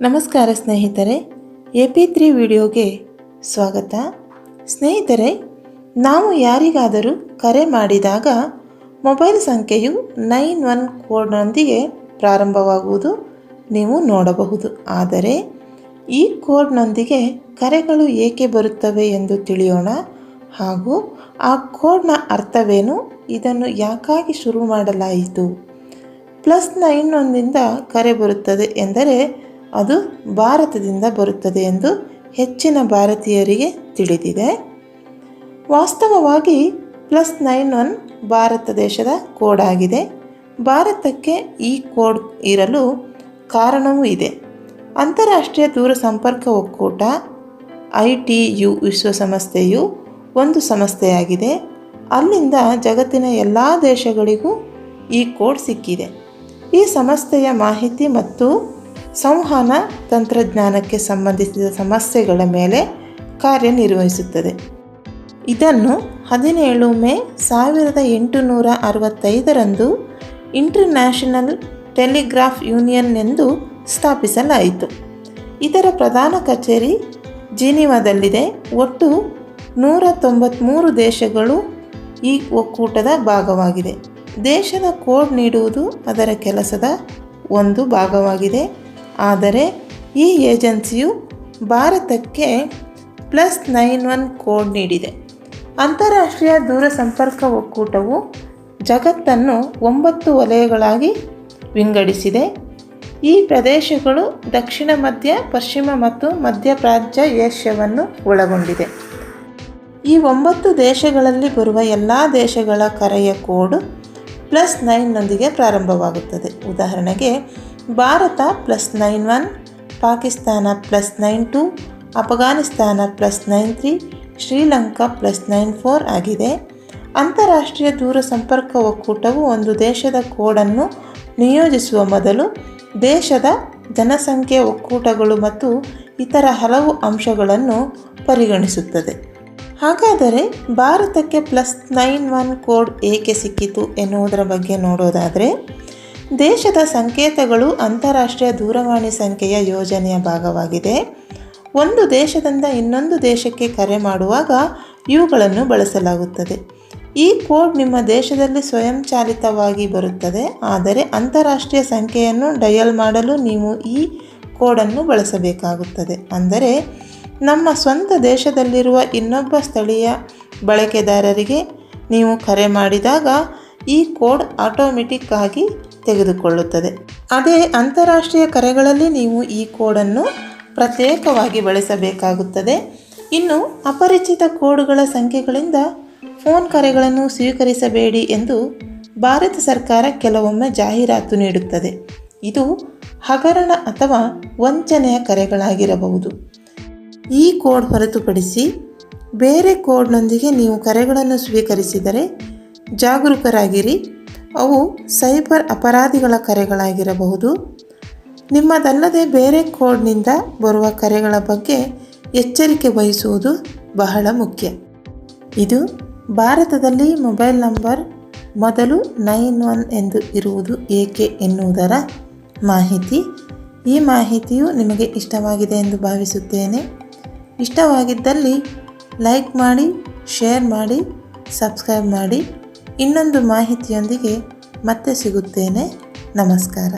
ನಮಸ್ಕಾರ ಸ್ನೇಹಿತರೆ, A P three ವಿಡಿಯೋಗೆ ಸ್ವಾಗತ. ಸ್ನೇಹಿತರೆ, ನಾವು ಯಾರಿಗಾದರೂ ಕರೆ ಮಾಡಿದಾಗ ಮೊಬೈಲ್ ಸಂಖ್ಯೆಯು ನೈನ್ ಒನ್ ಕೋಡ್ನೊಂದಿಗೆ ಪ್ರಾರಂಭವಾಗುವುದು ನೀವು ನೋಡಬಹುದು. ಆದರೆ, ಈ ಕೋಡ್ನೊಂದಿಗೆ ಕರೆಗಳು ಏಕೆ ಬರುತ್ತವೆ ಎಂದು ತಿಳಿಯೋಣ. ಹಾಗೂ ಆ ಕೋಡ್ನ ಅರ್ಥವೇನು? ಇದನ್ನು ಯಾಕಾಗಿ ಶುರು ಮಾಡಲಾಯಿತು? ಪ್ಲಸ್ ನೈನ್ನೊಂದಿಗೆ ಕರೆ ಬರುತ್ತದೆ ಎಂದರೆ ಅದು ಭಾರತದಿಂದ ಬರುತ್ತದೆ ಎಂದು ಹೆಚ್ಚಿನ ಭಾರತೀಯರಿಗೆ ತಿಳಿದಿದೆ. ವಾಸ್ತವವಾಗಿ ಪ್ಲಸ್ ನೈನ್ ಒನ್ ಭಾರತ ದೇಶದ ಕೋಡ್ ಆಗಿದೆ. ಭಾರತಕ್ಕೆ ಈ ಕೋಡ್ ಇರಲು ಕಾರಣವೂ ಇದೆ. ಅಂತಾರಾಷ್ಟ್ರೀಯ ದೂರ ಸಂಪರ್ಕ ಒಕ್ಕೂಟ, ಐ ಟಿ ಯು ವಿಶ್ವಸಂಸ್ಥೆಯು ಒಂದು ಸಂಸ್ಥೆಯಾಗಿದೆ. ಅಲ್ಲಿಂದ ಜಗತ್ತಿನ ಎಲ್ಲ ದೇಶಗಳಿಗೂ ಈ ಕೋಡ್ ಸಿಕ್ಕಿದೆ. ಈ ಸಂಸ್ಥೆಯ ಮಾಹಿತಿ ಮತ್ತು ಸಂವಹನ ತಂತ್ರಜ್ಞಾನಕ್ಕೆ ಸಂಬಂಧಿಸಿದ ಸಮಸ್ಯೆಗಳ ಮೇಲೆ ಕಾರ್ಯನಿರ್ವಹಿಸುತ್ತದೆ. ಇದನ್ನು ಹದಿನೇಳು ಮೇ ಸಾವಿರದ ಎಂಟುನೂರ ಅರವತ್ತೈದರಂದು ಇಂಟರ್ನ್ಯಾಷನಲ್ ಟೆಲಿಗ್ರಾಫ್ ಯೂನಿಯನ್ ಎಂದು ಸ್ಥಾಪಿಸಲಾಯಿತು. ಇದರ ಪ್ರಧಾನ ಕಚೇರಿ ಜಿನಿವಾದಲ್ಲಿದೆ. ಒಟ್ಟು ನೂರ ತೊಂಬತ್ತ್ಮೂರು ದೇಶಗಳು ಈ ಒಕ್ಕೂಟದ ಭಾಗವಾಗಿದೆ. ದೇಶದ ಕೋಡ್ ನೀಡುವುದು ಅದರ ಕೆಲಸದ ಒಂದು ಭಾಗವಾಗಿದೆ. ಆದರೆ ಈ ಏಜೆನ್ಸಿಯು ಭಾರತಕ್ಕೆ ಪ್ಲಸ್ ನೈನ್ ಒನ್ ಕೋಡ್ ನೀಡಿದೆ. ಅಂತಾರಾಷ್ಟ್ರೀಯ ದೂರಸಂಪರ್ಕ ಒಕ್ಕೂಟವು ಜಗತ್ತನ್ನು ಒಂಬತ್ತು ವಲಯಗಳಾಗಿ ವಿಂಗಡಿಸಿದೆ. ಈ ಪ್ರದೇಶಗಳು ದಕ್ಷಿಣ ಮಧ್ಯ, ಪಶ್ಚಿಮ ಮತ್ತು ಮಧ್ಯ ಪ್ರಾಚ್ಯ ಏಷ್ಯಾವನ್ನು ಒಳಗೊಂಡಿದೆ. ಈ ಒಂಬತ್ತು ದೇಶಗಳಲ್ಲಿ ಬರುವ ಎಲ್ಲ ದೇಶಗಳ ಕರೆಯ ಕೋಡ್ ಪ್ಲಸ್ ನೈನ್ನೊಂದಿಗೆ ಪ್ರಾರಂಭವಾಗುತ್ತದೆ. ಉದಾಹರಣೆಗೆ Bharat plus nine one, Pakistan plus nine two, Afghanistan plus nine three, Sri Lanka plus nine four ಆಗಿದೆ. ಅಂತಾರಾಷ್ಟ್ರೀಯ ದೂರ ಸಂಪರ್ಕ ಒಕ್ಕೂಟವು ಒಂದು ದೇಶದ ಕೋಡನ್ನು ನಿಯೋಜಿಸುವ ಮೊದಲು ದೇಶದ ಜನಸಂಖ್ಯೆ ಒಕ್ಕೂಟಗಳು ಮತ್ತು ಇತರ ಹಲವು ಅಂಶಗಳನ್ನು ಪರಿಗಣಿಸುತ್ತದೆ. ಹಾಗಾದರೆ ಭಾರತಕ್ಕೆ ಪ್ಲಸ್ ನೈನ್ ಒನ್ ಕೋಡ್ ಏಕೆ ಸಿಕ್ಕಿತು ಎನ್ನುವುದರ ಬಗ್ಗೆ ನೋಡೋದಾದರೆ ದೇಶದ ಸಂಕೇತಗಳು ಅಂತಾರಾಷ್ಟ್ರೀಯ ದೂರವಾಣಿ ಸಂಖ್ಯೆಯ ಯೋಜನೆಯ ಭಾಗವಾಗಿದೆ. ಒಂದು ದೇಶದಿಂದ ಇನ್ನೊಂದು ದೇಶಕ್ಕೆ ಕರೆ ಮಾಡುವಾಗ ಇವುಗಳನ್ನು ಬಳಸಲಾಗುತ್ತದೆ. ಈ ಕೋಡ್ ನಿಮ್ಮ ದೇಶದಲ್ಲಿ ಸ್ವಯಂಚಾಲಿತವಾಗಿ ಬರುತ್ತದೆ. ಆದರೆ ಅಂತಾರಾಷ್ಟ್ರೀಯ ಸಂಖ್ಯೆಯನ್ನು ಡಯಲ್ ಮಾಡಲು ನೀವು ಈ ಕೋಡನ್ನು ಬಳಸಬೇಕಾಗುತ್ತದೆ. ಅಂದರೆ ನಮ್ಮ ಸ್ವಂತ ದೇಶದಲ್ಲಿರುವ ಇನ್ನೊಬ್ಬ ಸ್ಥಳೀಯ ಬಳಕೆದಾರರಿಗೆ ನೀವು ಕರೆ ಮಾಡಿದಾಗ ಈ ಕೋಡ್ ಆಟೋಮೆಟಿಕ್ ಆಗಿ ತೆಗೆದುಕೊಳ್ಳುತ್ತದೆ. ಅದೇ ಅಂತಾರಾಷ್ಟ್ರೀಯ ಕರೆಗಳಲ್ಲಿ ನೀವು ಈ ಕೋಡನ್ನು ಪ್ರತ್ಯೇಕವಾಗಿ ಬಳಸಬೇಕಾಗುತ್ತದೆ. ಇನ್ನು ಅಪರಿಚಿತ ಕೋಡ್ಗಳ ಸಂಖ್ಯೆಗಳಿಂದ ಫೋನ್ ಕರೆಗಳನ್ನು ಸ್ವೀಕರಿಸಬೇಡಿ ಎಂದು ಭಾರತ ಸರ್ಕಾರ ಕೆಲವೊಮ್ಮೆ ಜಾಹೀರಾತು ನೀಡುತ್ತದೆ. ಇದು ಹಗರಣ ಅಥವಾ ವಂಚನೆಯ ಕರೆಗಳಾಗಿರಬಹುದು. ಈ ಕೋಡ್ ಹೊರತುಪಡಿಸಿ ಬೇರೆ ಕೋಡ್ನೊಂದಿಗೆ ನೀವು ಕರೆಗಳನ್ನು ಸ್ವೀಕರಿಸಿದರೆ ಜಾಗರೂಕರಾಗಿರಿ. ಅವು ಸೈಬರ್ ಅಪರಾಧಿಗಳ ಕರೆಗಳಾಗಿರಬಹುದು. ನಿಮ್ಮದಲ್ಲದೆ ಬೇರೆ ಕೋಡ್ನಿಂದ ಬರುವ ಕರೆಗಳ ಬಗ್ಗೆ ಎಚ್ಚರಿಕೆ ವಹಿಸುವುದು ಬಹಳ ಮುಖ್ಯ. ಇದು ಭಾರತದಲ್ಲಿ ಮೊಬೈಲ್ ನಂಬರ್ ಮೊದಲು ನೈನ್ ಒನ್ ಎಂದು ಇರುವುದು ಏಕೆ ಎನ್ನುವುದರ ಮಾಹಿತಿ. ಈ ಮಾಹಿತಿಯು ನಿಮಗೆ ಇಷ್ಟವಾಗಿದೆ ಎಂದು ಭಾವಿಸುತ್ತೇನೆ. ಇಷ್ಟವಾಗಿದ್ದಲ್ಲಿ ಲೈಕ್ ಮಾಡಿ, ಶೇರ್ ಮಾಡಿ, ಸಬ್ಸ್ಕ್ರೈಬ್ ಮಾಡಿ. ಇನ್ನೊಂದು ಮಾಹಿತಿಯೊಂದಿಗೆ ಮತ್ತೆ ಸಿಗುತ್ತೇನೆ. ನಮಸ್ಕಾರ.